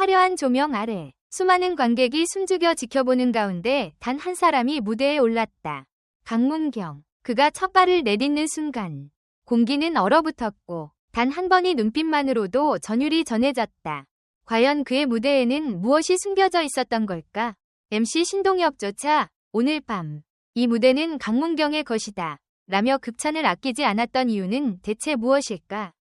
화려한 조명 아래 수많은 관객이 숨죽여 지켜보는 가운데 단 한 사람이 무대에 올랐다. 강문경. 그가 첫 발을 내딛는 순간 공기는 얼어붙었고 단 한 번의 눈빛만으로도 전율이 전해졌다. 과연 그의 무대에는 무엇이 숨겨져 있었던 걸까? MC 신동엽조차 오늘 밤 이 무대는 강문경의 것이다. 라며 극찬을 아끼지 않았던 이유는 대체 무엇일까?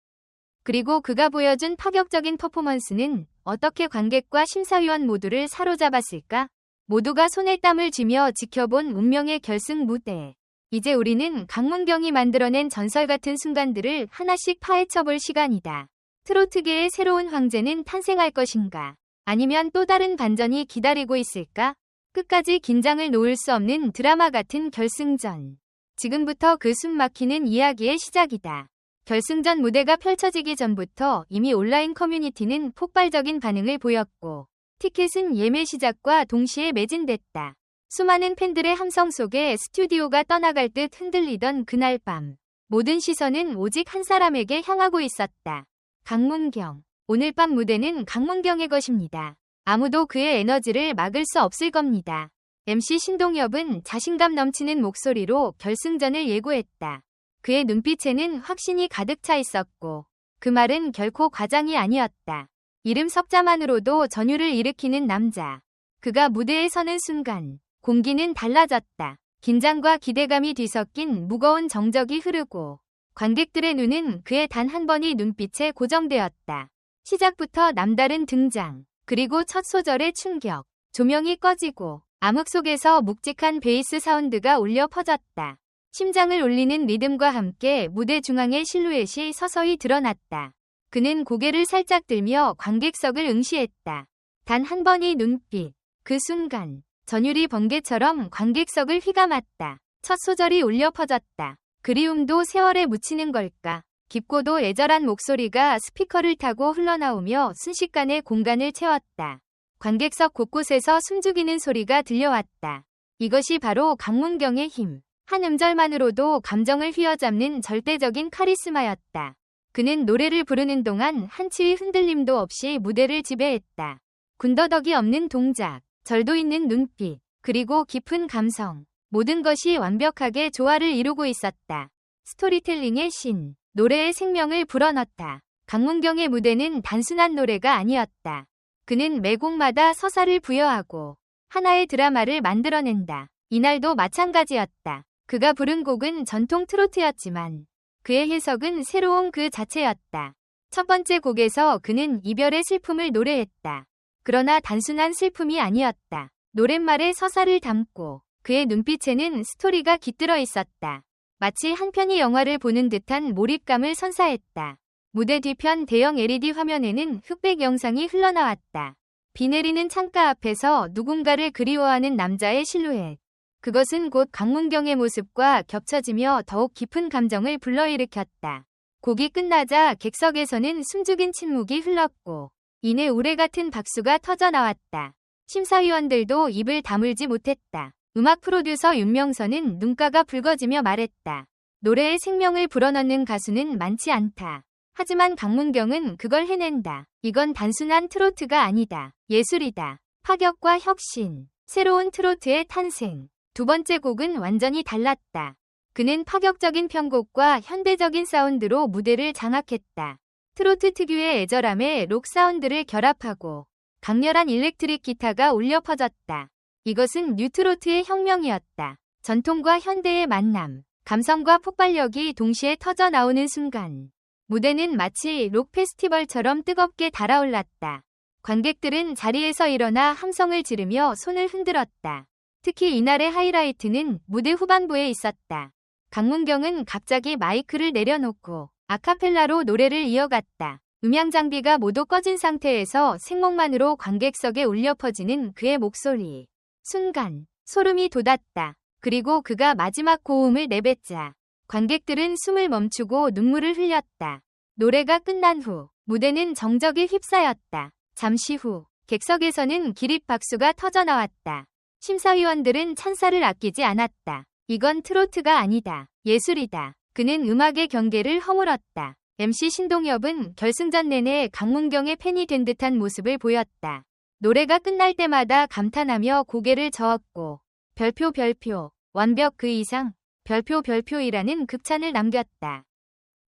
그리고 그가 보여준 파격적인 퍼포먼스는 어떻게 관객과 심사위원 모두를 사로잡았을까? 모두가 손에 땀을 쥐며 지켜본 운명의 결승 무대. 이제 우리는 강문경이 만들어낸 전설 같은 순간들을 하나씩 파헤쳐볼 시간이다. 트로트계의 새로운 황제는 탄생할 것인가? 아니면 또 다른 반전이 기다리고 있을까? 끝까지 긴장을 놓을 수 없는 드라마 같은 결승전. 지금부터 그 숨 막히는 이야기의 시작이다. 결승전 무대가 펼쳐지기 전부터 이미 온라인 커뮤니티는 폭발적인 반응을 보였고 티켓은 예매 시작과 동시에 매진됐다. 수많은 팬들의 함성 속에 스튜디오가 떠나갈 듯 흔들리던 그날 밤 모든 시선은 오직 한 사람에게 향하고 있었다. 강문경. 오늘 밤 무대는 강문경의 것입니다. 아무도 그의 에너지를 막을 수 없을 겁니다. MC 신동엽은 자신감 넘치는 목소리로 결승전을 예고했다. 그의 눈빛에는 확신이 가득 차 있었고 그 말은 결코 과장이 아니었다. 이름 석자만으로도 전율을 일으키는 남자. 그가 무대에 서는 순간 공기는 달라졌다. 긴장과 기대감이 뒤섞인 무거운 정적이 흐르고 관객들의 눈은 그의 단 한 번의 눈빛에 고정되었다. 시작부터 남다른 등장, 그리고 첫 소절의 충격, 조명이 꺼지고 암흑 속에서 묵직한 베이스 사운드가 울려 퍼졌다. 심장을 울리는 리듬과 함께 무대 중앙의 실루엣이 서서히 드러났다. 그는 고개를 살짝 들며 관객석을 응시했다. 단 한 번의 눈빛. 그 순간 전율이 번개처럼 관객석을 휘감았다. 첫 소절이 울려 퍼졌다. 그리움도 세월에 묻히는 걸까. 깊고도 애절한 목소리가 스피커를 타고 흘러나오며 순식간에 공간을 채웠다. 관객석 곳곳에서 숨죽이는 소리가 들려왔다. 이것이 바로 강문경의 힘. 한 음절만으로도 감정을 휘어잡는 절대적인 카리스마였다. 그는 노래를 부르는 동안 한치의 흔들림도 없이 무대를 지배했다. 군더더기 없는 동작, 절도 있는 눈빛, 그리고 깊은 감성. 모든 것이 완벽하게 조화를 이루고 있었다. 스토리텔링의 신, 노래의 생명을 불어넣었다. 강문경의 무대는 단순한 노래가 아니었다. 그는 매 곡마다 서사를 부여하고 하나의 드라마를 만들어낸다. 이날도 마찬가지였다. 그가 부른 곡은 전통 트로트였지만 그의 해석은 새로운 그 자체였다. 첫 번째 곡에서 그는 이별의 슬픔을 노래했다. 그러나 단순한 슬픔이 아니었다. 노랫말에 서사를 담고 그의 눈빛에는 스토리가 깃들어 있었다. 마치 한 편의 영화를 보는 듯한 몰입감을 선사했다. 무대 뒤편 대형 LED 화면에는 흑백 영상이 흘러나왔다. 비 내리는 창가 앞에서 누군가를 그리워하는 남자의 실루엣. 그것은 곧 강문경의 모습과 겹쳐지며 더욱 깊은 감정을 불러일으켰다. 곡이 끝나자 객석에서는 숨죽인 침묵이 흘렀고 이내 우레 같은 박수가 터져 나왔다. 심사위원들도 입을 다물지 못했다. 음악 프로듀서 윤명선은 눈가가 붉어지며 말했다. 노래에 생명을 불어넣는 가수는 많지 않다. 하지만 강문경은 그걸 해낸다. 이건 단순한 트로트가 아니다. 예술이다. 파격과 혁신. 새로운 트로트의 탄생. 두 번째 곡은 완전히 달랐다. 그는 파격적인 편곡과 현대적인 사운드로 무대를 장악했다. 트로트 특유의 애절함에 록 사운드를 결합하고 강렬한 일렉트릭 기타가 울려 퍼졌다. 이것은 뉴트로트의 혁명이었다. 전통과 현대의 만남, 감성과 폭발력이 동시에 터져 나오는 순간 무대는 마치 록 페스티벌처럼 뜨겁게 달아올랐다. 관객들은 자리에서 일어나 함성을 지르며 손을 흔들었다. 특히 이날의 하이라이트는 무대 후반부에 있었다. 강문경은 갑자기 마이크를 내려놓고 아카펠라로 노래를 이어갔다. 음향 장비가 모두 꺼진 상태에서 생목만으로 관객석에 울려 퍼지는 그의 목소리. 순간 소름이 돋았다. 그리고 그가 마지막 고음을 내뱉자 관객들은 숨을 멈추고 눈물을 흘렸다. 노래가 끝난 후 무대는 정적이 휩싸였다. 잠시 후 객석에서는 기립 박수가 터져 나왔다. 심사위원들은 찬사를 아끼지 않았다. 이건 트로트가 아니다. 예술이다. 그는 음악의 경계를 허물었다. MC 신동엽은 결승전 내내 강문경의 팬이 된 듯한 모습을 보였다. 노래가 끝날 때마다 감탄하며 고개를 저었고 별표 별표 완벽 그 이상 별표 별표이라는 극찬을 남겼다.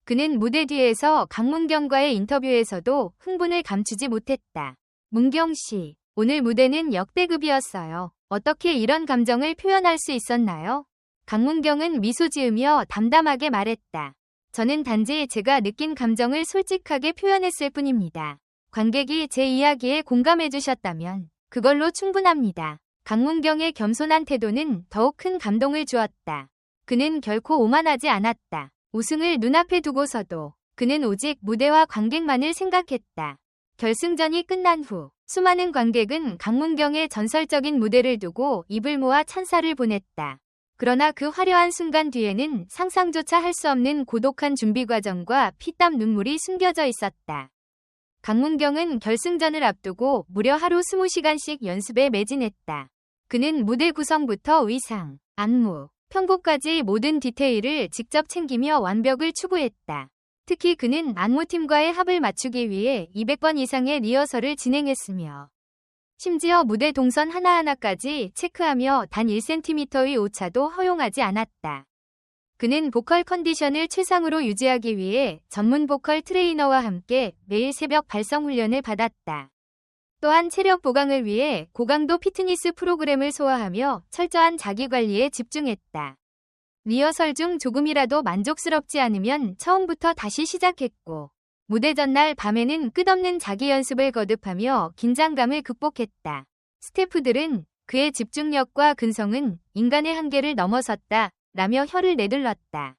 그는 무대 뒤에서 강문경과의 인터뷰에서도 흥분을 감추지 못했다. 문경 씨, 오늘 무대는 역대급이었어요. 어떻게 이런 감정을 표현할 수 있었나요? 강문경은 미소 지으며 담담하게 말했다. 저는 단지 제가 느낀 감정을 솔직하게 표현했을 뿐입니다. 관객이 제 이야기에 공감해 주셨다면 그걸로 충분합니다. 강문경의 겸손한 태도는 더욱 큰 감동을 주었다. 그는 결코 오만하지 않았다. 우승을 눈앞에 두고서도 그는 오직 무대와 관객만을 생각했다. 결승전이 끝난 후 수많은 관객은 강문경의 전설적인 무대를 두고 입을 모아 찬사를 보냈다. 그러나 그 화려한 순간 뒤에는 상상조차 할 수 없는 고독한 준비 과정과 피땀 눈물이 숨겨져 있었다. 강문경은 결승전을 앞두고 무려 하루 20시간씩 연습에 매진했다. 그는 무대 구성부터 의상, 안무, 편곡까지 모든 디테일을 직접 챙기며 완벽을 추구했다. 특히 그는 안무팀과의 합을 맞추기 위해 200번 이상의 리허설을 진행했으며 심지어 무대 동선 하나하나까지 체크하며 단 1cm의 오차도 허용하지 않았다. 그는 보컬 컨디션을 최상으로 유지하기 위해 전문 보컬 트레이너와 함께 매일 새벽 발성 훈련을 받았다. 또한 체력 보강을 위해 고강도 피트니스 프로그램을 소화하며 철저한 자기관리에 집중했다. 리허설 중 조금이라도 만족스럽지 않으면 처음부터 다시 시작했고 무대 전날 밤에는 끝없는 자기 연습을 거듭하며 긴장감을 극복했다. 스태프들은 그의 집중력과 근성은 인간의 한계를 넘어섰다 라며 혀를 내둘렀다.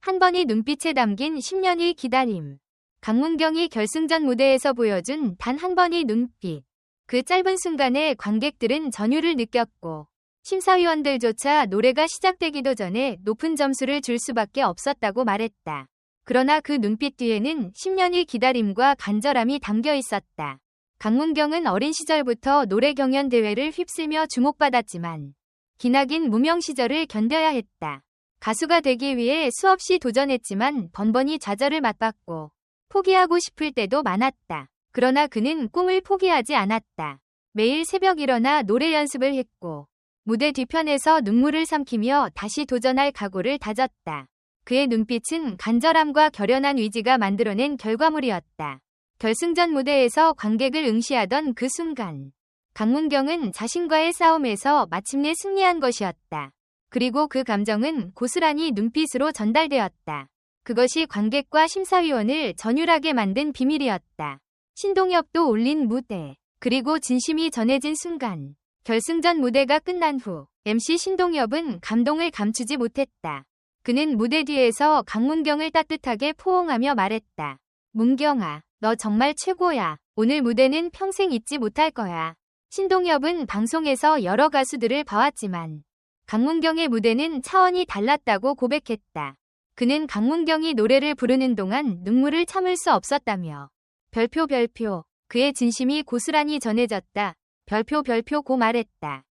한 번의 눈빛에 담긴 10년의 기다림. 강문경이 결승전 무대에서 보여준 단 한 번의 눈빛. 그 짧은 순간에 관객들은 전율을 느꼈고 심사위원들조차 노래가 시작되기도 전에 높은 점수를 줄 수밖에 없었다고 말했다. 그러나 그 눈빛 뒤에는 10년의 기다림과 간절함이 담겨 있었다. 강문경은 어린 시절부터 노래 경연 대회를 휩쓸며 주목받았지만 기나긴 무명 시절을 견뎌야 했다. 가수가 되기 위해 수없이 도전했지만 번번이 좌절을 맛봤고 포기하고 싶을 때도 많았다. 그러나 그는 꿈을 포기하지 않았다. 매일 새벽 일어나 노래 연습을 했고 무대 뒤편에서 눈물을 삼키며 다시 도전할 각오를 다졌다. 그의 눈빛은 간절함과 결연한 의지가 만들어낸 결과물이었다. 결승전 무대에서 관객을 응시하던 그 순간 강문경은 자신과의 싸움에서 마침내 승리한 것이었다. 그리고 그 감정은 고스란히 눈빛으로 전달되었다. 그것이 관객과 심사위원을 전율하게 만든 비밀이었다. 신동엽도 올린 무대, 그리고 진심이 전해진 순간, 결승전 무대가 끝난 후 MC 신동엽은 감동을 감추지 못했다. 그는 무대 뒤에서 강문경을 따뜻하게 포옹하며 말했다. 문경아, 너 정말 최고야. 오늘 무대는 평생 잊지 못할 거야. 신동엽은 방송에서 여러 가수들을 봐왔지만 강문경의 무대는 차원이 달랐다고 고백했다. 그는 강문경이 노래를 부르는 동안 눈물을 참을 수 없었다며 별표 별표 그의 진심이 고스란히 전해졌다. 별표 별표 고 말했다.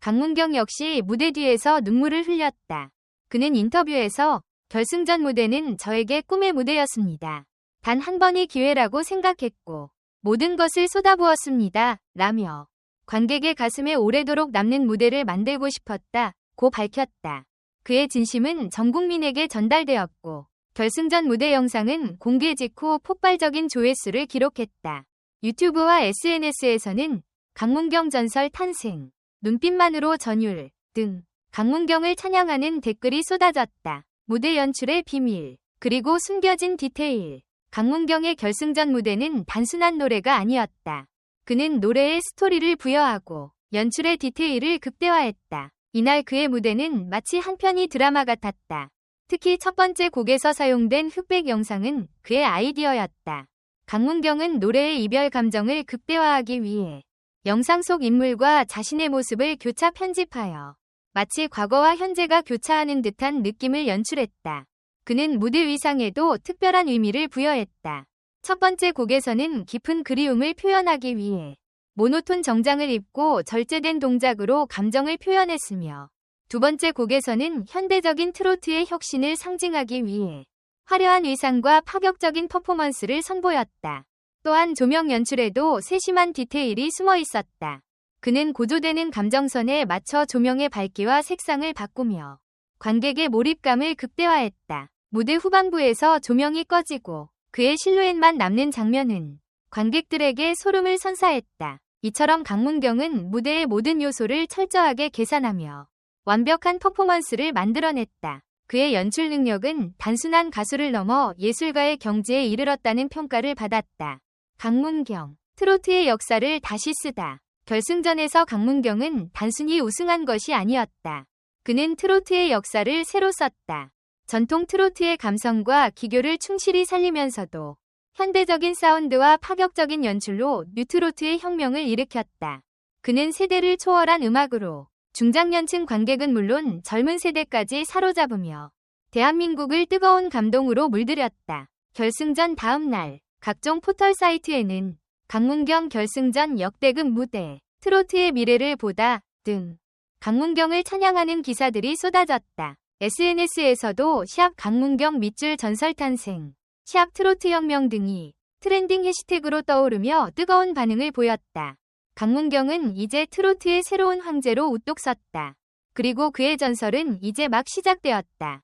강문경 역시 무대 뒤에서 눈물을 흘렸다. 그는 인터뷰에서 결승전 무대는 저에게 꿈의 무대였습니다. 단 한 번의 기회라고 생각했고 모든 것을 쏟아부었습니다. 라며 관객의 가슴에 오래도록 남는 무대를 만들고 싶었다. 고 밝혔다. 그의 진심은 전 국민에게 전달되었고 결승전 무대 영상은 공개 직후 폭발적인 조회수를 기록했다. 유튜브와 SNS에서는 강문경 전설 탄생, 눈빛만으로 전율 등 강문경을 찬양하는 댓글이 쏟아졌다. 무대 연출의 비밀, 그리고 숨겨진 디테일. 강문경의 결승전 무대는 단순한 노래가 아니었다. 그는 노래에 스토리를 부여하고 연출의 디테일을 극대화했다. 이날 그의 무대는 마치 한 편의 드라마 같았다. 특히 첫 번째 곡에서 사용된 흑백 영상은 그의 아이디어였다. 강문경은 노래의 이별 감정을 극대화하기 위해 영상 속 인물과 자신의 모습을 교차 편집하여 마치 과거와 현재가 교차하는 듯한 느낌을 연출했다. 그는 무대 의상에도 특별한 의미를 부여했다. 첫 번째 곡에서는 깊은 그리움을 표현하기 위해 모노톤 정장을 입고 절제된 동작으로 감정을 표현했으며 두 번째 곡에서는 현대적인 트로트의 혁신을 상징하기 위해 화려한 의상과 파격적인 퍼포먼스를 선보였다. 또한 조명 연출에도 세심한 디테일이 숨어 있었다. 그는 고조되는 감정선에 맞춰 조명의 밝기와 색상을 바꾸며 관객의 몰입감을 극대화했다. 무대 후반부에서 조명이 꺼지고 그의 실루엣만 남는 장면은 관객들에게 소름을 선사했다. 이처럼 강문경은 무대의 모든 요소를 철저하게 계산하며 완벽한 퍼포먼스를 만들어냈다. 그의 연출 능력은 단순한 가수를 넘어 예술가의 경지에 이르렀다는 평가를 받았다. 강문경, 트로트의 역사를 다시 쓰다. 결승전에서 강문경은 단순히 우승한 것이 아니었다. 그는 트로트의 역사를 새로 썼다. 전통 트로트의 감성과 기교를 충실히 살리면서도 현대적인 사운드와 파격적인 연출로 뉴트로트의 혁명을 일으켰다. 그는 세대를 초월한 음악으로 중장년층 관객은 물론 젊은 세대까지 사로잡으며 대한민국을 뜨거운 감동으로 물들였다. 결승전 다음 날 각종 포털 사이트에는 강문경 결승전 역대급 무대, 트로트의 미래를 보다 등 강문경을 찬양하는 기사들이 쏟아졌다. SNS에서도 샵 강문경 밑줄 전설 탄생, 샵 트로트 혁명 등이 트렌딩 해시태그로 떠오르며 뜨거운 반응을 보였다. 강문경은 이제 트로트의 새로운 황제로 우뚝 섰다. 그리고 그의 전설은 이제 막 시작되었다.